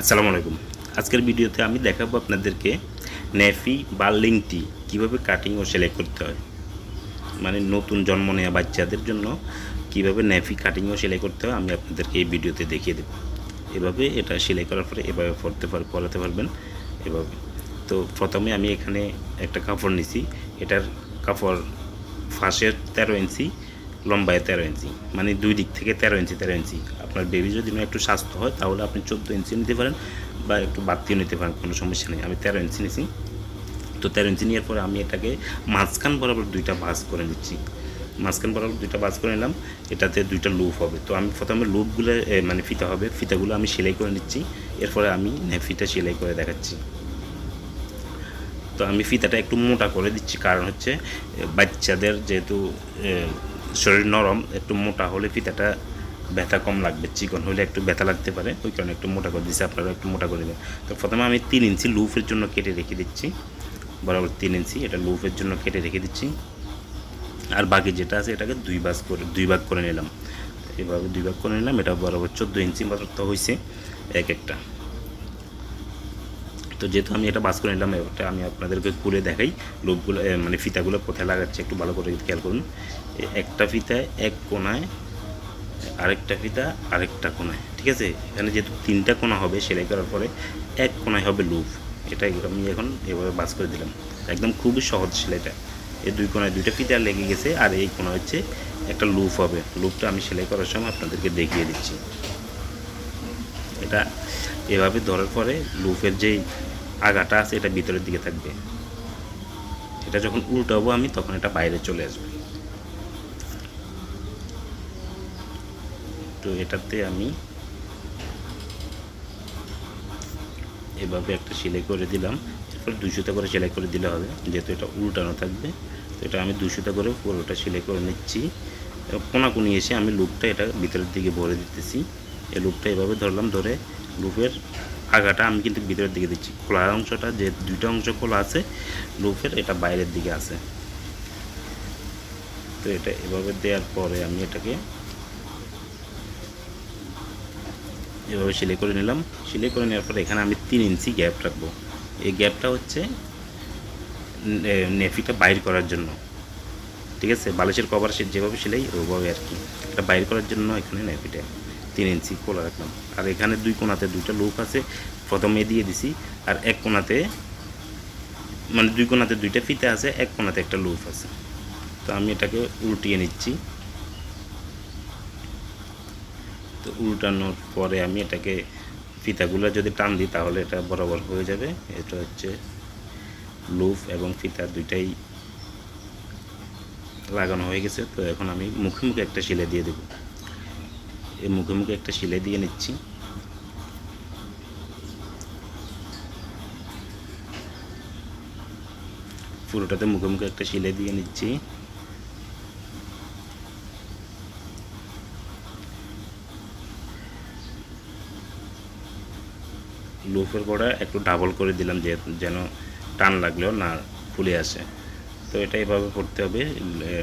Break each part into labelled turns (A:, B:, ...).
A: আসসালামু আলাইকুম। আজকের ভিডিওতে আমি দেখাবো আপনাদেরকে নেফি বা লিংটি কীভাবে কাটিং ও সেলাই করতে হয়। মানে নতুন জন্ম নেওয়া বাচ্চাদের জন্য কীভাবে নেফি কাটিং ও সেলাই করতে হয় আমি আপনাদেরকে এই ভিডিওতে দেখিয়ে দেবো। এভাবে এটা সেলাই করার পরে এভাবে পড়তে পার পড়াতে পারবেন এভাবে। তো প্রথমে আমি এখানে একটা কাপড় নিছি। এটার কাপড় ফাঁসের তেরো ইঞ্চি লম্বায় তেরো ইঞ্চি। মানে দুই দিক থেকে তেরো ইঞ্চি তেরো ইঞ্চি। আপনার বেবি যদি একটু স্বাস্থ্য হয়, তাহলে আপনি চোদ্দ ইঞ্চি নিতে পারেন বা একটু বাড়তিও নিতে পারেন, কোনো সমস্যা নেই। আমি তেরো ইঞ্চি নিছি। তো তেরো ইঞ্চি নেওয়ার পরে আমি এটাকে মাঝখান বরাবর দুইটা ভাঁজ করে নিচ্ছি। মাঝখান বরাবর দুইটা ভাঁজ করে নিলাম। এটাতে দুইটা লুপ হবে। তো আমি প্রথমে লুপগুলো মানে ফিতা হবে। ফিতাগুলো আমি সেলাই করে নিচ্ছি। এরপরে আমি ফিতা সেলাই করে দেখাচ্ছি। তো আমি ফিতাটা একটু মোটা করে দিচ্ছি। কারণ হচ্ছে বাচ্চাদের যেহেতু শরীর নরম, একটু মোটা হলে ফিতাটা ব্যথা কম লাগবে, চিকন হলে একটু ব্যথা লাগতে পারে, ওই কারণে একটু মোটা করে দিচ্ছি আপনারা একটু মোটা করে দেবেন তো প্রথমে আমি তিন ইঞ্চি লুফের জন্য কেটে রেখে দিচ্ছি, বরাবর তিন ইঞ্চি, এটা লুফের জন্য কেটে রেখে দিচ্ছি। আর বাকি যেটা আছে, এটাকে দুই ভাগ করে, দুই ভাগ করে নিলাম। এভাবে দুই ভাগ করে নিলাম, এটা বরাবর চোদ্দ ইঞ্চি মতো হয়েছে এক একটা। তো যেহেতু আমি এটা বাস করে নিলাম এটা আমি আপনাদেরকে খুলে দেখাই। লোকগুলো মানে ফিতাগুলো কোথায় লাগাচ্ছে একটু ভালো করে খেয়াল করুন। একটা ফিতায় এক কোনায়, আরেকটা ফিতা আরেকটা কোনায়, ঠিক আছে? এখানে যেহেতু তিনটা কোনা হবে সেলাই করার পরে এক কোনায় হবে লুপ এটা আমি এখন এভাবে বাস করে দিলাম। একদম খুবই সহজ সেলাইটা। এই দুই কোনায় দুইটা ফিতা লেগে গেছে আর এই কোনা হচ্ছে একটা লুপ হবে। লুপটা আমি সেলাই করার সময় আপনাদেরকে দেখিয়ে দিচ্ছি। এটা এভাবে ধরার পরে লুপের যেই আগাটা আছে, এটা ভিতরের দিকে থাকবে। এটা যখন উল্টাবো আমি, তখন এটা বাইরে চলে আসবে। তো এটাতে আমি এভাবে একটা সেলাই করে দিলাম। এরপর দুশোটা করে সেলাই করে দিলে হবে। যেহেতু এটা উল্টানো থাকবে, তো এটা আমি দুশোটা করে পুরোটা সেলাই করে নিচ্ছি। কোনাকুনি এসে আমি লুপটা এটা ভিতরের দিকে ভরে দিতেছি। এই লুপটা এভাবে ধরলাম, ধরে লুপের আগাটা আমি কিন্তু ভিতরের দিকে দিচ্ছি। খোলা অংশটা যে দুইটা অংশ খোলা আছে লুপের এটা বাইরের দিকে আছে। তো এটা এভাবে দেওয়ার পরে আমি এটাকে এভাবে সেলাই করে নিলাম। সেলাই করে নেওয়ার পরে এখানে আমি তিন ইঞ্চি গ্যাপ রাখব। এই গ্যাপটা হচ্ছে নেফিটা বাইর করার জন্য। ঠিক আছে? বালিশের কভার সে যেভাবে সেলাই ওইভাবে আর কি। এটা বাইর করার জন্য এখানে নেফিটা। তিন ইঞ্চি খোলা রাখলাম। আর এখানে দুই কোনাতে দুইটা লুপ আছে, প্রথমে দিয়ে দিছি, আর এক কোনাতে মানে দুই কোনাতে দুইটা ফিতে আছে, এক কোনাতে একটা লুপ আছে। তো আমি এটাকে উল্টিয়ে নিচ্ছি। তো উল্টানোর পরে আমি এটাকে ফিতাগুলো যদি টান দিই, তাহলে এটা বরাবর হয়ে যাবে। এটা হচ্ছে লুফ এবং ফিতা দুইটাই লাগানো হয়ে গেছে। তো এখন আমি মুখে মুখে একটা সেলাই দিয়ে দেব। এই মুখে মুখে একটা সেলাই দিয়ে নিচ্ছি। পুরোটাতে মুখে মুখে একটা সেলাই দিয়ে নিচ্ছি। লুফের গোড়া একটু ডাবল করে দিলাম যে যেন টান লাগলেও না ফুলে আসে। তো এটা এভাবে করতে হবে।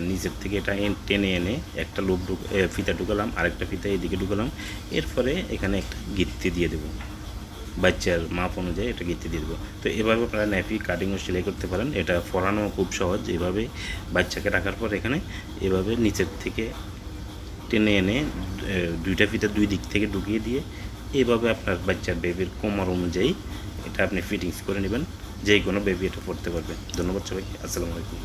A: নিচের থেকে এটা টেনে এনে একটা ঢুক ফিতা ঢুকালাম, আরেকটা ফিতা এদিকে ঢুকালাম। এরপরে এখানে একটা গিত্তি দিয়ে দেবো। বাচ্চার মাপ অনুযায়ী এটা গিত্তি দিয়ে দেবো। তো এভাবে আপনারা ন্যাপি, কাটিংও সেলাই করতে পারেন। এটা পরানো খুব সহজ। এভাবে বাচ্চাকে রাখার পর এখানে এভাবে নিচের থেকে টেনে এনে দুইটা ফিতা দুই দিক থেকে ঢুকিয়ে দিয়ে এভাবে আপনার বাচ্চার বেবির কোমর অনুযায়ী এটা আপনি ফিটিংস করে নেবেন। যেই কোনো বেবি এটা পড়তে পারবে। ধন্যবাদ সবাইকে। আসসালামু আলাইকুম।